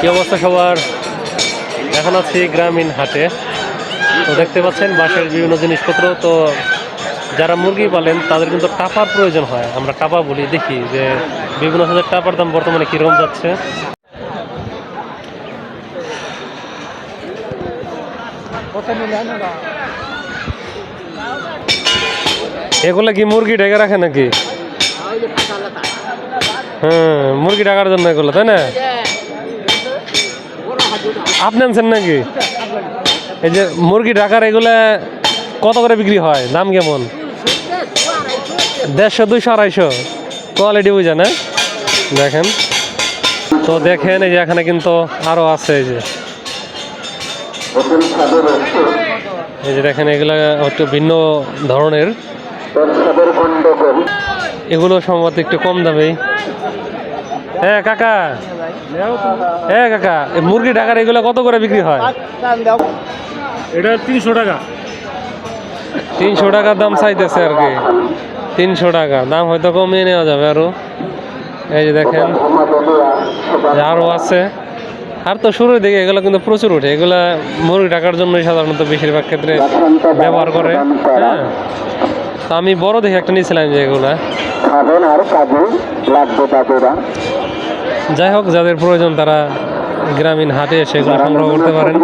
কি অবস্থা সবার? এখন আছি গ্রামীণ হাটে। তো দেখতে পাচ্ছেন, বাঁশের বিভিন্ন জিনিসপত্র। তো যারা মুরগি পালেন, তাদের কিন্তু টাপার প্রয়োজন হয়। আমরা টাপা বলি, দেখি যে বিভিন্ন ধরনের টাপার দাম বর্তমানে কীরকম যাচ্ছে। এগুলো কি মুরগি ঢেকে রাখে নাকি? হ্যাঁ মুরগি ডাকার জন্য এগুলো, তাই না? আপনি আনছেন নাকি? এই যে মুরগি ঢাকার এগুলা কত করে বিক্রি হয়? দাম কেমন? দেড়শো, দুইশো, আড়াইশো। কোয়ালিটি বুঝে না দেখেন। তো দেখেন, এই যে এখানে কিন্তু আরও আছে, এই যে। এই যে দেখেন, এগুলা একটু ভিন্ন ধরনের। এগুলো সম্ভবত একটু কম দামে হ্যাঁ কাকা। হ্যাঁ কাকা এই মুরগি ঢাকার এগুলো কত করে বিক্রি হয়? এটা তিনশো টাকা। তিনশো টাকার দাম চাইতেছে আর কি। তিনশো টাকা দাম হয়তো কমিয়ে নেওয়া যাবে আরও। এই যে দেখেন যে আরও আছে। আর তো শুরুর দিকে এগুলো কিন্তু প্রচুর উঠে এগুলা মুরগি ঢাকার জন্যই সাধারণত বেশিরভাগ ক্ষেত্রে ব্যবহার করে হ্যাঁ। তো আমি বড় দেখে একটা নিয়েছিলাম যে এগুলা। খাবেন আর কাজে লাগবে তাদেরা যাই হোক যাদের প্রয়োজন তারা গ্রামীণ হাটে এসে সংগ্রহ করতে পারেন।